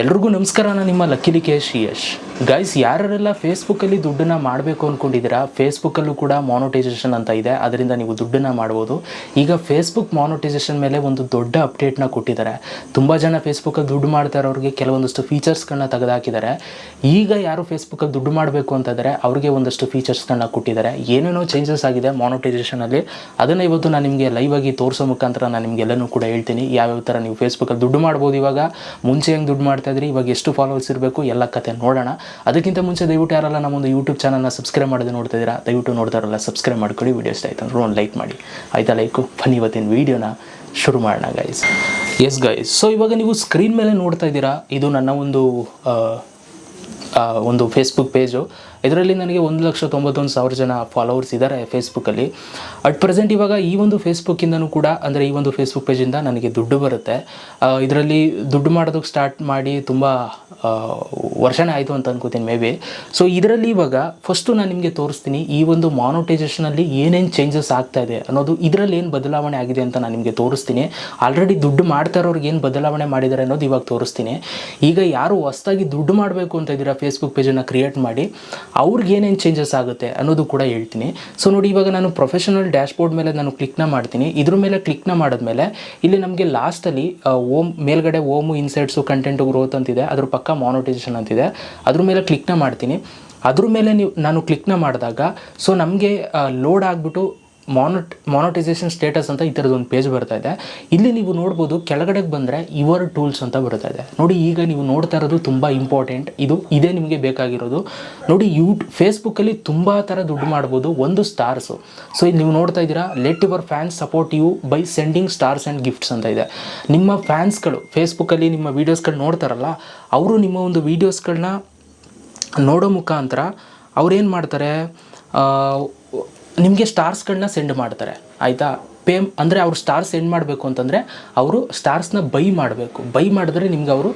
ಎಲ್ರಿಗೂ ನಮಸ್ಕಾರ ನಾನು ನಿಮ್ಮ ಲಕ್ಕಿಲಿ ಕೆ ಯಶ್. ಗೈಸ್ ಯಾರೆಲ್ಲ ಫೇಸ್ಬುಕ್ಕಲ್ಲಿ ದುಡ್ಡನ್ನು ಮಾಡಬೇಕು ಅಂದ್ಕೊಂಡಿದ್ದೀರಾ ಫೇಸ್ಬುಕ್ಕಲ್ಲೂ ಕೂಡ ಮಾನಿಟೈಸೇಷನ್ ಅಂತ ಇದೆ. ಅದರಿಂದ ನೀವು ದುಡ್ಡನ್ನು ಮಾಡ್ಬೋದು. ಈಗ ಫೇಸ್ಬುಕ್ ಮಾನಿಟೈಸೇಷನ್ ಮೇಲೆ ಒಂದು ದೊಡ್ಡ ಅಪ್ಡೇಟ್ನ ಕೊಟ್ಟಿದ್ದಾರೆ. ತುಂಬ ಜನ ಫೇಸ್ಬುಕ್ಕಲ್ಲಿ ದುಡ್ಡು ಮಾಡ್ತಾ ಇರೋರಿಗೆ ಕೆಲವೊಂದಷ್ಟು ಫೀಚರ್ಸ್ಗಳನ್ನ ತೆಗೆದುಹಾಕಿದ್ದಾರೆ ಈಗ ಯಾರು ಫೇಸ್ಬುಕ್ಕಲ್ಲಿ ದುಡ್ಡು ಮಾಡಬೇಕು ಅಂತ ಇದ್ದಾರೆ, ಅವ್ರಿಗೆ ಒಂದಷ್ಟು ಫೀಚರ್ಸ್ಗಳನ್ನ ಕೊಟ್ಟಿದ್ದಾರೆ. ಏನೇನೋ ಚೇಂಜಸ್ ಆಗಿದೆ ಮಾನೋಟೈಸೇಷನಲ್ಲಿ ಅದನ್ನು ಇವತ್ತು ನಾನು ನಿಮಗೆ ಲೈವ್ ಆಗಿ ತೋರಿಸೋ ಮುಖಾಂತರ ನಾನು ನಿಮಗೆಲ್ಲನೂ ಕೂಡ ಹೇಳ್ತೀನಿ. ಯಾವ್ಯಾವ ಥರ ನೀವು ಫೇಸ್ಬುಕ್ಕಲ್ಲಿ ದುಡ್ಡು ಮಾಡ್ಬೋದು ಇವಾಗ, ಮುಂಚೆ ಹೆಂಗೆ ದುಡ್ಡು ಮಾಡ್ತಾ ಇದ್ರಿ, ಇವಾಗ ಎಷ್ಟು ಫಾಲೋವರ್ಸ್ ಇರಬೇಕು, ಎಲ್ಲ ಕತೆ ನೋಡೋಣ. ಅದಕ್ಕಿಂತ ಮುಂಚೆ ದಯವಿಟ್ಟು ಯಾರಲ್ಲ ನಮ್ಮೊಂದು ಯೂಟ್ಯೂಬ್ ಚಾನಲ್ನ ಸಬ್ಸ್ಕ್ರೈಬ್ ಮಾಡೋದು ನೋಡ್ತಾ ಇದ್ದೀರಾ, ದಯವಿಟ್ಟು ನೋಡ್ತಾರಲ್ಲ ಸಬ್ಸ್ಕ್ರೈಬ್ ಮಾಡ್ಕೊಳ್ಳಿ ವೀಡಿಯೋ ಇಷ್ಟ ಆಯ್ತು ಅಂದ್ರೆ ಒಂದು ಲೈಕ್ ಮಾಡಿ. ಆಯ್ತಾ ಲೈಕು ಬನ್ನಿ ಇವತ್ತಿನ ವೀಡಿಯೋನ ಶುರು ಮಾಡೋಣ ಗೈಸ್ ಎಸ್ ಗೈಸ್ ಸೊ ಇವಾಗ ನೀವು ಸ್ಕ್ರೀನ್ ಮೇಲೆ ನೋಡ್ತಾ ಇದ್ದೀರಾ? ಇದು ನನ್ನ ಒಂದು ಒಂದು ಫೇಸ್ಬುಕ್ ಪೇಜು ಇದರಲ್ಲಿ ನನಗೆ ಒಂದು ಲಕ್ಷ ತೊಂಬತ್ತೊಂದು ಸಾವಿರ ಜನ ಫಾಲೋವರ್ಸ್ ಇದ್ದಾರೆ ಫೇಸ್ಬುಕ್ಕಲ್ಲಿ ಅಟ್ ಪ್ರೆಸೆಂಟ್ ಇವಾಗ ಈ ಒಂದು ಫೇಸ್ಬುಕ್ಕಿಂದನೂ ಕೂಡ, ಅಂದರೆ ಈ ಒಂದು ಫೇಸ್ಬುಕ್ ಪೇಜಿಂದ ನನಗೆ ದುಡ್ಡು ಬರುತ್ತೆ. ಇದರಲ್ಲಿ ದುಡ್ಡು ಮಾಡೋದಕ್ಕೆ ಸ್ಟಾರ್ಟ್ ಮಾಡಿ ತುಂಬ ವರ್ಷನೇ ಆಯಿತು ಅಂತ ಅನ್ಕೋತೀನಿ ಮೇ ಬಿ ಸೊ ಇದರಲ್ಲಿ ಇವಾಗ ಫಸ್ಟು ನಾನು ನಿಮಗೆ ತೋರಿಸ್ತೀನಿ ಈ ಒಂದು ಮಾನೋಟೈಸೇಷನಲ್ಲಿ ಏನೇನು ಚೇಂಜಸ್ ಆಗ್ತಾ ಇದೆ ಅನ್ನೋದು. ಇದರಲ್ಲಿ ಏನು ಬದಲಾವಣೆ ಆಗಿದೆ ಅಂತ ನಾನು ನಿಮಗೆ ತೋರಿಸ್ತೀನಿ. ಆಲ್ರೆಡಿ ದುಡ್ಡು ಮಾಡ್ತಾ ಇರೋರಿಗೆ ಏನು ಬದಲಾವಣೆ ಮಾಡಿದ್ದಾರೆ ಅನ್ನೋದು ಇವಾಗ ತೋರಿಸ್ತೀನಿ. ಈಗ ಯಾರು ಹೊಸ್ದಾಗಿ ದುಡ್ಡು ಮಾಡಬೇಕು ಅಂತ ಇದ್ದೀರಾ ಫೇಸ್ಬುಕ್ ಪೇಜನ್ನು ಕ್ರಿಯೇಟ್ ಮಾಡಿ, ಅವ್ರಿಗೆ ಏನೇನು ಚೇಂಜಸ್ ಆಗುತ್ತೆ ಅನ್ನೋದು ಕೂಡ ಹೇಳ್ತೀನಿ. ಸೊ ನೋಡಿ ಇವಾಗ ನಾನು ಪ್ರೊಫೆಷನಲ್ ಡ್ಯಾಶ್ಬೋರ್ಡ್ ಮೇಲೆ ನಾನು ಕ್ಲಿಕ್ನ ಮಾಡ್ತೀನಿ. ಇದ್ರ ಮೇಲೆ ಕ್ಲಿಕ್ನ ಮಾಡಿದ್ಮೇಲೆ ಇಲ್ಲಿ ನಮಗೆ ಲಾಸ್ಟಲ್ಲಿ ಓಮ್, ಮೇಲ್ಗಡೆ ಓಮು ಇನ್ಸೈಟ್ಸು ಕಂಟೆಂಟು ಗ್ರೋತ್ ಅಂತಿದೆ. ಅದ್ರ ಪಕ್ಕ ಮಾನೋಟೈಸೇಷನ್ ಅಂತಿದೆ. ಅದ್ರ ಮೇಲೆ ಕ್ಲಿಕ್ನ ಮಾಡ್ತೀನಿ. ಅದ್ರ ಮೇಲೆ ನೀವು, ನಾನು ಕ್ಲಿಕ್ನ ಮಾಡಿದಾಗ ಸೊ ನಮಗೆ ಲೋಡ್ ಆಗಿಬಿಟ್ಟು ಮಾನೋಟ್ ಮಾನೋಟೈಸೇಷನ್ ಸ್ಟೇಟಸ್ ಅಂತ ಈ ಥರದ್ದು ಒಂದು ಪೇಜ್ ಬರ್ತಾ ಇದೆ. ಇಲ್ಲಿ ನೀವು ನೋಡ್ಬೋದು ಕೆಳಗಡೆಗೆ ಬಂದರೆ ಯುವರ್ ಟೂಲ್ಸ್ ಅಂತ ಬರ್ತಾ ಇದೆ. ನೋಡಿ ಈಗ ನೀವು ನೋಡ್ತಾ ಇರೋದು ತುಂಬ ಇಂಪಾರ್ಟೆಂಟ್ ಇದು ಇದೇ ನಿಮಗೆ ಬೇಕಾಗಿರೋದು. ನೋಡಿ ಯೂ ಫೇಸ್ಬುಕ್ಕಲ್ಲಿ ತುಂಬ ಥರ ದುಡ್ಡು ಮಾಡ್ಬೋದು, ಒಂದು ಸ್ಟಾರ್ಸು ಸೊ ಇಲ್ಲಿ ನೀವು ನೋಡ್ತಾ ಇದ್ದೀರಾ let your fans support you by sending stars and gifts ಅಂತ ಇದೆ. ನಿಮ್ಮ ಫ್ಯಾನ್ಸ್ಗಳು ಫೇಸ್ಬುಕ್ಕಲ್ಲಿ ನಿಮ್ಮ ವೀಡಿಯೋಸ್ಗಳು ನೋಡ್ತಾರಲ್ಲ, ಅವರು ನಿಮ್ಮ ಒಂದು ವೀಡಿಯೋಸ್ಗಳನ್ನ ನೋಡೋ ಮುಖಾಂತರ ಅವ್ರೇನು ಮಾಡ್ತಾರೆ? ನಿಮಗೆ ಸ್ಟಾರ್ಸ್ಗಳನ್ನ ಸೆಂಡ್ ಮಾಡ್ತಾರೆ, ಆಯಿತಾ? ಪೇ ಅಂದರೆ ಅವ್ರು ಸ್ಟಾರ್ಸ್ ಸೆಂಡ್ ಮಾಡಬೇಕು ಅಂತಂದರೆ ಅವರು ಸ್ಟಾರ್ಸ್ನ ಬೈ ಮಾಡಬೇಕು. ಬೈ ಮಾಡಿದ್ರೆ ನಿಮ್ಗೆ ಅವರು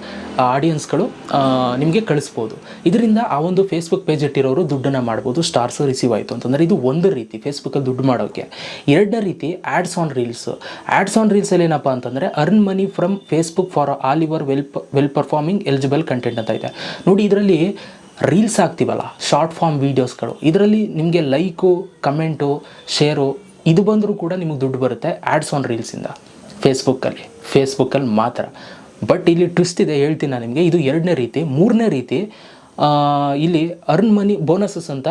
ಆಡಿಯನ್ಸ್ಗಳು ನಿಮಗೆ ಕಳಿಸ್ಬೋದು. ಇದರಿಂದ ಆ ಒಂದು ಫೇಸ್ಬುಕ್ ಪೇಜ್ ಇಟ್ಟಿರೋರು ದುಡ್ಡನ್ನು ಮಾಡ್ಬೋದು ಸ್ಟಾರ್ಸ್ ರಿಸೀವ್ ಆಯಿತು ಅಂತಂದರೆ ಇದು ಒಂದು ರೀತಿ ಫೇಸ್ಬುಕ್ಕಲ್ಲಿ ದುಡ್ಡು ಮಾಡೋಕ್ಕೆ ಎರಡನೇ ರೀತಿ ads on reels ads on ರೀಲ್ಸಲ್ಲಿ ಏನಪ್ಪ ಅಂತಂದರೆ earn money from Facebook for all your well well performing eligible content ಅಂತ ಇದೆ. ನೋಡಿ, ಇದರಲ್ಲಿ ರೀಲ್ಸ್ ಹಾಕ್ತೀವಲ್ಲ ಶಾರ್ಟ್ ಫಾರ್ಮ್ ವೀಡಿಯೋಸ್ಗಳು ಇದರಲ್ಲಿ ನಿಮಗೆ ಲೈಕು ಕಮೆಂಟು ಶೇರು ಇದು ಬಂದರೂ ಕೂಡ ನಿಮಗೆ ದುಡ್ಡು ಬರುತ್ತೆ ಆ್ಯಡ್ಸ್ ಆನ್ ರೀಲ್ಸಿಂದ ಫೇಸ್ಬುಕ್ಕಲ್ಲಿ ಫೇಸ್ಬುಕ್ಕಲ್ಲಿ ಮಾತ್ರ. ಬಟ್ ಇಲ್ಲಿ ಟ್ವಿಸ್ಟ್ ಇದೆ, ಹೇಳ್ತೀನಿ ನಾನು ನಿಮಗೆ. ಇದು ಎರಡನೇ ರೀತಿ. ಮೂರನೇ ರೀತಿ ಇಲ್ಲಿ ಅರ್ನ್ ಮನಿ ಬೋನಸಸ್ ಅಂತ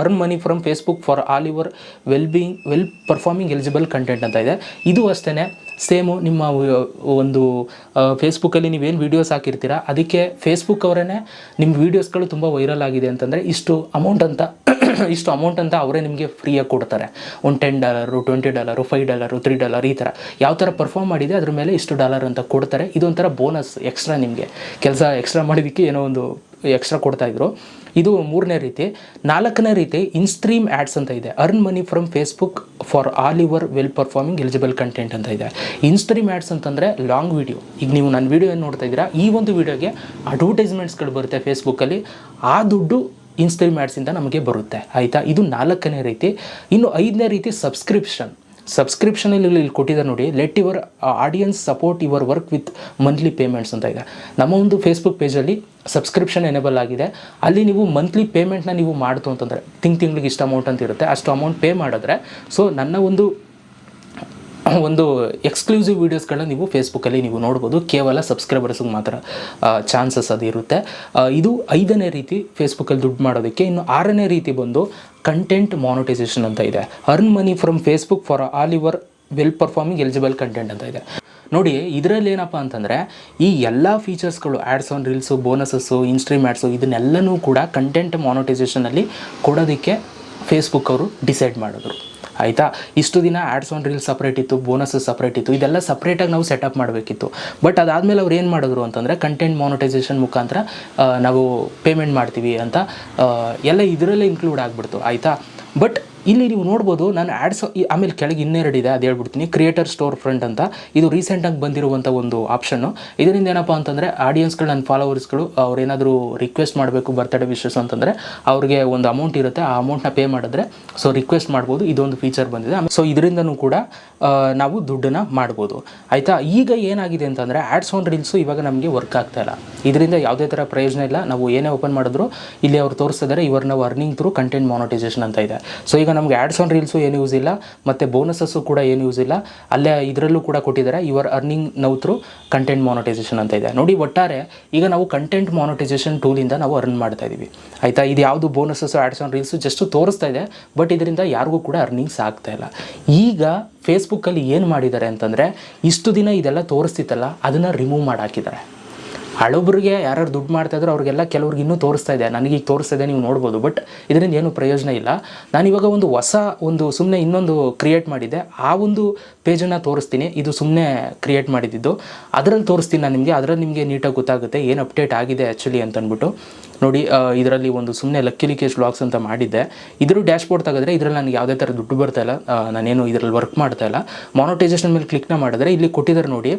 earn money from Facebook for all your well being well performing eligible content ಅಂತ ಇದೆ. ಇದು ಅಷ್ಟೇ ಸೇಮು ನಿಮ್ಮ ಒಂದು ಫೇಸ್ಬುಕ್ಕಲ್ಲಿ ನೀವೇನು ವೀಡಿಯೋಸ್ ಹಾಕಿರ್ತೀರ, ಅದಕ್ಕೆ ಫೇಸ್ಬುಕ್ ಅವರೇ ನಿಮ್ಮ ವೀಡಿಯೋಸ್ಗಳು ತುಂಬ ವೈರಲ್ ಆಗಿದೆ ಅಂತಂದರೆ ಇಷ್ಟು ಅಮೌಂಟ್ ಅಂತ, ಇಷ್ಟು ಅಮೌಂಟ್ ಅಂತ ಅವರೇ ನಿಮಗೆ ಫ್ರೀಯಾಗಿ ಕೊಡ್ತಾರೆ. ಒಂದು ten dollar twenty dollar five dollar three dollar ಈ ಥರ ಯಾವ ಥರ ಪರ್ಫಾರ್ಮ್ ಮಾಡಿದೆ ಅದ್ರ ಮೇಲೆ ಇಷ್ಟು ಡಾಲರ್ ಅಂತ ಕೊಡ್ತಾರೆ. ಇದೊಂಥರ ಬೋನಸ್ ಎಕ್ಸ್ಟ್ರಾ ನಿಮಗೆ. ಕೆಲಸ ಎಕ್ಸ್ಟ್ರಾ ಮಾಡಿದ್ದಕ್ಕೆ ಏನೋ ಒಂದು ಎಕ್ಸ್ಟ್ರಾ ಕೊಡ್ತಾಯಿದ್ರು ಇದು ಮೂರನೇ ರೀತಿ. ನಾಲ್ಕನೇ ರೀತಿ ಇನ್ಸ್ಟ್ರೀಮ್ ಆ್ಯಡ್ಸ್ ಅಂತ ಇದೆ. Earn money from Facebook for all your well performing eligible content ಅಂತ ಇದೆ. ಇನ್ಸ್ಟ್ರೀಮ್ ಆ್ಯಡ್ಸ್ ಅಂತಂದರೆ ಲಾಂಗ್ ವೀಡಿಯೋ ಈಗ ನೀವು ನನ್ನ ವೀಡಿಯೋ ಏನು ನೋಡ್ತಾ ಇದ್ದೀರಾ? ಈ ಒಂದು ವೀಡಿಯೋಗೆ ಅಡ್ವರ್ಟೈಸ್ಮೆಂಟ್ಸ್ಗಳು ಬರುತ್ತೆ ಫೇಸ್ಬುಕ್ಕಲ್ಲಿ ಆ ದುಡ್ಡು ಇನ್ಸ್ಟ್ರೀಮ್ ಆ್ಯಡ್ಸಿಂದ ನಮಗೆ ಬರುತ್ತೆ. ಆಯಿತಾ? ಇದು ನಾಲ್ಕನೇ ರೀತಿ. ಇನ್ನು ಐದನೇ ರೀತಿ ಸಬ್ಸ್ಕ್ರಿಪ್ಷನ್ ಸಬ್ಸ್ಕ್ರಿಪ್ಷನಲ್ಲಿ ಇಲ್ಲಿ ಕೊಟ್ಟಿದ್ದಾರೆ ನೋಡಿ let your audience support your work with monthly payments ಅಂತ ಇದೆ ನಮ್ಮ ಒಂದು ಫೇಸ್ಬುಕ್ ಪೇಜಲ್ಲಿ ಸಬ್ಸ್ಕ್ರಿಪ್ಷನ್ ಎನೇಬಲ್ ಆಗಿದೆ. ಅಲ್ಲಿ ನೀವು ಮಂತ್ಲಿ ಪೇಮೆಂಟ್ನ ನೀವು ಮಾಡ್ತು ಅಂತಂದರೆ ತಿಂಗ್ ತಿಂಗ್ಳಿಗೆ ಇಷ್ಟು ಅಮೌಂಟ್ ಅಂತ ಇರುತ್ತೆ. ಅಷ್ಟು ಅಮೌಂಟ್ ಪೇ ಮಾಡಿದ್ರೆ ಸೊ ನನ್ನ ಒಂದು ಒಂದು ಎಕ್ಸ್ಕ್ಲೂಸಿವ್ ವೀಡಿಯೋಸ್ಗಳನ್ನ ನೀವು ಫೇಸ್ಬುಕ್ಕಲ್ಲಿ ನೀವು ನೋಡ್ಬೋದು. ಕೇವಲ ಸಬ್ಸ್ಕ್ರೈಬರ್ಸ್ಗೆ ಮಾತ್ರ ಚಾನ್ಸಸ್ ಅದು ಇರುತ್ತೆ. ಇದು ಐದನೇ ರೀತಿ ಫೇಸ್ಬುಕ್ಕಲ್ಲಿ ದುಡ್ಡು ಮಾಡೋದಕ್ಕೆ ಇನ್ನು ಆರನೇ ರೀತಿ ಬಂದು ಕಂಟೆಂಟ್ ಮಾನಿಟೈಸೇಷನ್ ಅಂತ ಇದೆ. Earn money from Facebook for all your well performing eligible content ಅಂತ ಇದೆ. ನೋಡಿ, ಇದರಲ್ಲಿ ಏನಪ್ಪ ಅಂತಂದರೆ, ಈ ಎಲ್ಲ ಫೀಚರ್ಸ್ಗಳು ads on reels bonuses instream ads ಇದನ್ನೆಲ್ಲನೂ ಕೂಡ ಕಂಟೆಂಟ್ ಮಾನಿಟೈಸೇಷನಲ್ಲಿ ಕೊಡೋದಕ್ಕೆ ಫೇಸ್ಬುಕ್ ಅವರು ಡಿಸೈಡ್ ಮಾಡಿದ್ರು. ಆಯಿತಾ? ಇಷ್ಟು ದಿನ ಆ್ಯಡ್ಸ್ ಆನ್ ರೀಲ್ಸ್ ಸಪ್ರೇಟ್ ಇತ್ತು ಬೋನಸ್ ಸಪ್ರೇಟ್ ಇತ್ತು, ಇದೆಲ್ಲ ಸಪ್ರೇಟಾಗಿ ನಾವು ಸೆಟಪ್ ಮಾಡಬೇಕಿತ್ತು. ಬಟ್ ಅದಾದಮೇಲೆ ಅವ್ರು ಏನು ಮಾಡಿದ್ರು ಅಂತಂದರೆ ಕಂಟೆಂಟ್ ಮಾನಿಟೈಸೇಷನ್ ಮುಖಾಂತರ ನಾವು ಪೇಮೆಂಟ್ ಮಾಡ್ತೀವಿ ಅಂತ ಎಲ್ಲ ಇದರಲ್ಲೇ ಇನ್ಕ್ಲೂಡ್ ಆಗಿಬಿಡ್ತು, ಆಯಿತಾ? ಬಟ್ ಇಲ್ಲಿ ನೀವು ನೋಡ್ಬೋದು ನಾನು ಆ್ಯಡ್ಸ್ ಆಮೇಲೆ ಕೆಳಗೆ ಇನ್ನೆರಡು ಇದೆ, ಅದು ಹೇಳ್ಬಿಡ್ತೀನಿ. ಕ್ರಿಯೇಟರ್ ಸ್ಟೋರ್ ಫ್ರಂಟ್ ಅಂತ. ಇದು ರೀಸೆಂಟಾಗಿ ಬಂದಿರುವಂಥ ಒಂದು ಆಪ್ಷನ್ನು ಇದರಿಂದ ಏನಪ್ಪ ಅಂತಂದರೆ ಆಡಿಯನ್ಸ್ಗಳು ನನ್ನ ಫಾಲೋವರ್ಸ್ಗಳು ಅವ್ರೇನಾದರೂ ರಿಕ್ವೆಸ್ಟ್ ಮಾಡಬೇಕು ಬರ್ತ್ಡೇ ವಿಶಸ್ ಅಂತಂದರೆ ಅವ್ರಿಗೆ ಒಂದು ಅಮೌಂಟ್ ಇರುತ್ತೆ. ಆ ಅಮೌಂಟ್ನ ಪೇ ಮಾಡಿದ್ರೆ ಸೊ ರಿಕ್ವೆಸ್ಟ್ ಮಾಡ್ಬೋದು. ಇದೊಂದು ಫೀಚರ್ ಬಂದಿದೆ. ಸೊ ಇದರಿಂದನೂ ಕೂಡ ನಾವು ದುಡ್ಡನ್ನು ಮಾಡ್ಬೋದು. ಆಯಿತಾ? ಈಗ ಏನಾಗಿದೆ ಅಂತಂದರೆ ಆ್ಯಡ್ಸ್ ಆನ್ ರೀಲ್ಸು ಇವಾಗ ನಮಗೆ ವರ್ಕ್ ಆಗ್ತಾ ಇಲ್ಲ. ಇದರಿಂದ ಯಾವುದೇ ಥರ ಪ್ರಯೋಜನ ಇಲ್ಲ. ನಾವು ಏನೇ ಓಪನ್ ಮಾಡಿದ್ರು ಇಲ್ಲಿ ಅವ್ರು ತೋರಿಸ್ತಿದ್ದಾರೆ ಇವರು ನಾವು ಅರ್ನಿಂಗ್ ಥ್ರೂ ಕಂಟೆಂಟ್ ಮಾನಿಟೈಸೇಷನ್ ಅಂತ ಇದೆ. ಸೊ ಈಗ ನಮಗೆ ಆ್ಯಡ್ಸ್ ಆನ್ ರೀಲ್ಸು ಏನು ಯೂಸ್ ಇಲ್ಲ, ಮತ್ತು ಬೋನಸಸ್ಸು ಕೂಡ ಏನು ಯೂಸ್ ಇಲ್ಲ. ಅಲ್ಲೇ ಇದರಲ್ಲೂ ಕೂಡ ಕೊಟ್ಟಿದ್ದಾರೆ your earning now through content monetisation ಅಂತ ಇದೆ. ನೋಡಿ ಒಟ್ಟಾರೆ, ಈಗ ನಾವು ಕಂಟೆಂಟ್ ಮಾನಿಟೈಸೇಷನ್ ಟೂಲಿಂದ ನಾವು ಅರ್ನ್ ಮಾಡ್ತಾ ಇದ್ದೀವಿ ಆಯಿತಾ? ಇದು ಯಾವುದು bonuses ads on reels just ತೋರಿಸ್ತಾ ಇದೆ ಬಟ್ ಇದರಿಂದ ಯಾರಿಗೂ ಕೂಡ ಅರ್ನಿಂಗ್ಸ್ ಆಗ್ತಾ ಇಲ್ಲ. ಈಗ ಫೇಸ್ಬುಕ್ಕಲ್ಲಿ ಏನು ಮಾಡಿದ್ದಾರೆ ಅಂತಂದರೆ, ಇಷ್ಟು ದಿನ ಇದೆಲ್ಲ ತೋರಿಸ್ತಿತ್ತಲ್ಲ, ಅದನ್ನು ರಿಮೂವ್ ಮಾಡಿ ಹಾಕಿದ್ದಾರೆ ಹಳಬ್ರಿಗೆ ಯಾರು ದುಡ್ಡು ಮಾಡ್ತಾ ಇದ್ರು ಅವ್ರಿಗೆಲ್ಲ ಕೆಲವ್ರಿಗೆ ಇನ್ನೂ ತೋರಿಸ್ತಾ ಇದೆ. ನನಗೆ ಈಗ ತೋರಿಸ್ತಾ ಇದೆ, ನೀವು ನೋಡ್ಬೋದು. ಬಟ್ ಇದರಿಂದ ಏನು ಪ್ರಯೋಜನ ಇಲ್ಲ. ನಾನು ಇವಾಗ ಒಂದು ಹೊಸ ಒಂದು ಸುಮ್ಮನೆ ಇನ್ನೊಂದು ಕ್ರಿಯೇಟ್ ಮಾಡಿದ್ದೆ. ಆ ಒಂದು ಪೇಜನ್ನು ತೋರಿಸ್ತೀನಿ. ಇದು ಸುಮ್ಮನೆ ಕ್ರಿಯೇಟ್ ಮಾಡಿದ್ದು. ಅದರಲ್ಲಿ ತೋರಿಸ್ತೀನಿ ನಾನು ನಿಮಗೆ. ಅದರಲ್ಲಿ ನಿಮಗೆ ನೀಟಾಗಿ ಗೊತ್ತಾಗುತ್ತೆ. ಏನು ಅಪ್ಡೇಟ್ ಆಗಿದೆ ಆ್ಯಕ್ಚುಲಿ ಅಂತಂದ್ಬಿಟ್ಟು. ನೋಡಿ ಇದರಲ್ಲಿ ಒಂದು ಸುಮ್ಮನೆ ಲಕ್ಕಿ ಕೇಸ್ ವ್ಲಾಗ್ಸ್ ಅಂತ ಮಾಡಿದ್ದೆ. ಇದ್ರ ಡ್ಯಾಶ್ ಬೋರ್ಡ್ ತೆಗೆದ್ರೆ ಇದರಲ್ಲಿ ನನಗೆ ಯಾವುದೇ ಥರ ದುಡ್ಡು ಬರ್ತಾ ಇಲ್ಲ. ನಾನೇನು ಇದರಲ್ಲಿ ವರ್ಕ್ ಮಾಡ್ತಾ ಇಲ್ಲ. ಮಾನಿಟೈಸೇಷನ್ ಮೇಲೆ ಕ್ಲಿಕ್ನ ಮಾಡಿದ್ರೆ ಇಲ್ಲಿ ಕೊಟ್ಟಿದ್ದಾರೆ ನೋಡಿ.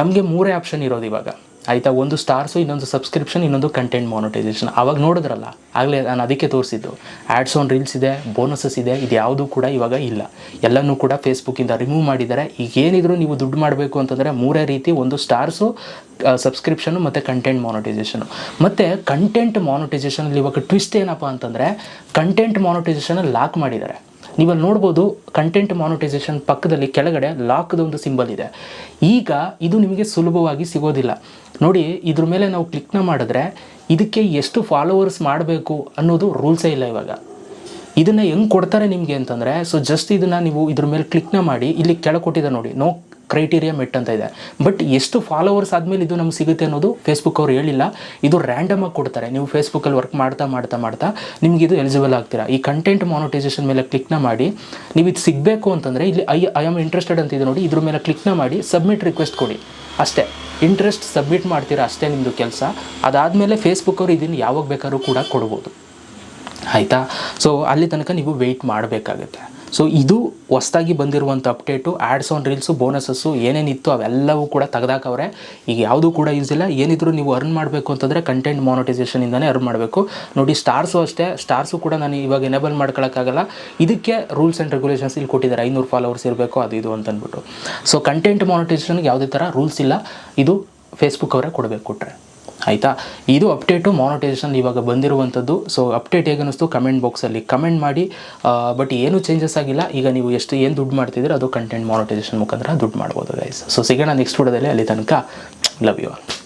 ನಮಗೆ ಮೂರೇ ಆಪ್ಷನ್ ಇರೋದು ಇವಾಗ. ಆಯಿತಾ? ಒಂದು ಸ್ಟಾರ್ಸು ಇನ್ನೊಂದು ಸಬ್ಸ್ಕ್ರಿಪ್ಷನ್ ಇನ್ನೊಂದು ಕಂಟೆಂಟ್ ಮಾನಿಟೈಸೇಷನ್ ಅವಾಗ ನೋಡಿದ್ರಲ್ಲ, ಆಗಲೇ ನಾನು ಅದಕ್ಕೆ ತೋರಿಸಿದ್ದು. ಆ್ಯಡ್ಸ್ ಆನ್ ರೀಲ್ಸ್ ಇದೆ ಬೋನಸಸ್ ಇದೆ, ಇದು ಯಾವುದೂ ಕೂಡ ಇವಾಗ ಇಲ್ಲ. ಎಲ್ಲನೂ ಕೂಡ ಫೇಸ್ಬುಕ್ಕಿಂದ ರಿಮೂವ್ ಮಾಡಿದ್ದಾರೆ. ಈಗ ಏನಿದ್ರು ನೀವು ದುಡ್ಡು ಮಾಡಬೇಕು ಅಂತಂದರೆ ಮೂರೇ ರೀತಿ, ಒಂದು ಸ್ಟಾರ್ಸು ಸಬ್ಸ್ಕ್ರಿಪ್ಷನು ಮತ್ತು ಕಂಟೆಂಟ್ ಮಾನಿಟೈಸೇಷನು ಮತ್ತು ಕಂಟೆಂಟ್ ಮಾನಿಟೈಸೇಷನಲ್ಲಿ ಇವಾಗ ಟ್ವಿಸ್ಟ್ ಏನಪ್ಪ ಅಂತಂದರೆ ಕಂಟೆಂಟ್ ಮಾನಿಟೈಸೇಷನ್ ಲಾಕ್ ಮಾಡಿದ್ದಾರೆ. ನೀವಲ್ಲಿ ನೋಡ್ಬೋದು ಕಂಟೆಂಟ್ ಮಾನಿಟೈಸೇಷನ್ ಪಕ್ಕದಲ್ಲಿ ಕೆಳಗಡೆ ಲಾಕ್ದ ಒಂದು ಸಿಂಬಲ್ ಇದೆ. ಈಗ ಇದು ನಿಮಗೆ ಸುಲಭವಾಗಿ ಸಿಗೋದಿಲ್ಲ. ನೋಡಿ, ಇದ್ರ ಮೇಲೆ ನಾವು ಕ್ಲಿಕ್ನ ಮಾಡಿದ್ರೆ ಇದಕ್ಕೆ ಎಷ್ಟು ಫಾಲೋವರ್ಸ್ ಮಾಡಬೇಕು ಅನ್ನೋದು ರೂಲ್ಸೇ ಇಲ್ಲ ಇವಾಗ. ಇದನ್ನು ಹೆಂಗೆ ಕೊಡ್ತಾರೆ ನಿಮಗೆ ಅಂತಂದರೆ ಸೊ ಜಸ್ಟ್ ಇದನ್ನು ನೀವು ಇದ್ರ ಮೇಲೆ ಕ್ಲಿಕ್ನ ಮಾಡಿ, ಇಲ್ಲಿ ಕೆಳಗೆ ಕೊಟ್ಟಿದೆ ನೋಡಿ ನೋ ಕ್ರೈಟೀರಿಯಾ ಮೆಟ್ ಅಂತ ಇದೆ. ಬಟ್ ಎಷ್ಟು ಫಾಲೋವರ್ಸ್ ಆದಮೇಲೆ ಇದು ನಮ್ಗೆ ಸಿಗುತ್ತೆ ಅನ್ನೋದು ಫೇಸ್ಬುಕ್ ಅವ್ರು ಹೇಳಿಲ್ಲ. ಇದು ರ್ಯಾಂಡಮ್ ಆಗಿ ಕೊಡ್ತಾರೆ. ನೀವು ಫೇಸ್ಬುಕ್ಕಲ್ಲಿ ವರ್ಕ್ ಮಾಡ್ತಾ ಮಾಡ್ತಾ ಮಾಡ್ತಾ ನಿಮ್ಗೆ ಇದು ಎಲಿಜಿಬಲ್ ಆಗ್ತೀರಾ. ಈ ಕಂಟೆಂಟ್ ಮಾನಿಟೈಸೇಷನ್ ಮೇಲೆ ಕ್ಲಿಕ್ನ ಮಾಡಿ, ನೀವು ಇದು ಸಿಗಬೇಕು ಅಂತಂದರೆ ಇಲ್ಲಿ ಐ ಐ ಆಮ್ ಇಂಟ್ರೆಸ್ಟೆಡ್ ಅಂತ ಇದೆ ನೋಡಿ, ಇದ್ರ ಮೇಲೆ ಕ್ಲಿಕ್ನ ಮಾಡಿ ಸಬ್ಮಿಟ್ ರಿಕ್ವೆಸ್ಟ್ ಕೊಡಿ. ಅಷ್ಟೇ. ಇಂಟ್ರೆಸ್ಟ್ ಸಬ್ಮಿಟ್ ಮಾಡ್ತೀರಾ ಅಷ್ಟೇ ನಿಮ್ಮದು ಕೆಲಸ. ಅದಾದಮೇಲೆ ಫೇಸ್ಬುಕ್ ಅವರು ಇದನ್ನು ಯಾವಾಗ ಬೇಕಾದ್ರೂ ಕೂಡ ಕೊಡ್ಬೋದು. ಆಯಿತಾ? ಸೊ ಅಲ್ಲಿ ತನಕ ನೀವು ವೆಯ್ಟ್ ಮಾಡಬೇಕಾಗುತ್ತೆ. ಸೊ ಇದು ಹೊಸ್ದಾಗಿ ಬಂದಿರುವಂಥ update ads on reels bonuses ಏನೇನಿತ್ತು ಅವೆಲ್ಲವೂ ಕೂಡ ತೆಗೆದಾಕವ್ರೆ. ಈಗ ಯಾವುದೂ ಕೂಡ ಯೂಸ್ ಇಲ್ಲ. ಏನಿದ್ರು ನೀವು ಅರ್ನ್ ಮಾಡಬೇಕು ಅಂತಂದರೆ ಕಂಟೆಂಟ್ ಮಾನಿಟೈಸೇಷನಿಂದನೇ ಅರ್ನ್ ಮಾಡಬೇಕು. ನೋಡಿ ಸ್ಟಾರ್ಸು ಅಷ್ಟೇ. ಸ್ಟಾರ್ಸು ಕೂಡ ನಾನು ಇವಾಗ ಎನೇಬಲ್ ಮಾಡ್ಕೊಳ್ಳೋಕ್ಕಾಗಲ್ಲ ಇದಕ್ಕೆ ರೂಲ್ಸ್ ಆ್ಯಂಡ್ ರೆಗ್ಯುಲೇಷನ್ಸ್ ಇಲ್ಲಿ ಕೊಟ್ಟಿದ್ದಾರೆ. ಐನೂರು ಫಾಲೋವರ್ಸ್ ಇರಬೇಕು, ಅದು ಇದು ಅಂತಂದ್ಬಿಟ್ಟು. ಸೊ ಕಂಟೆಂಟ್ ಮಾನಿಟೈಸೇಷನ್ಗೆ ಯಾವುದೇ ಥರ ರೂಲ್ಸ್ ಇಲ್ಲ. ಇದು ಫೇಸ್ಬುಕ್ ಅವರೇ ಕೊಡಬೇಕು ಕೊಟ್ಟರೆ ಆಯಿತಾ? ಇದು ಅಪ್ಡೇಟು ಮಾನಿಟೈಸೇಷನ್ ಇವಾಗ ಬಂದಿರುವಂಥದ್ದು. ಸೊ ಅಪ್ಡೇಟ್ ಹೇಗೆ ಅನ್ನಿಸ್ತು? ಕಮೆಂಟ್ ಬಾಕ್ಸಲ್ಲಿ ಕಮೆಂಟ್ ಮಾಡಿ. ಬಟ್ ಏನು ಚೇಂಜಸ್ ಆಗಿಲ್ಲ. ಈಗ ನೀವು ಎಷ್ಟು, ಏನು ದುಡ್ಡು ಮಾಡ್ತಿದ್ದೀರೋ ಅದು ಕಂಟೆಂಟ್ ಮಾನಿಟೈಸೇಷನ್ ಮುಖಾಂತರ ದುಡ್ಡು ಮಾಡ್ಬೋದು ಗೈಸ್ ಸೊ ಸಿಗೋಣ ನೆಕ್ಸ್ಟ್ ವಿಡಿಯೋದಲ್ಲಿ ಅಲ್ಲಿ ತನಕ. Love you all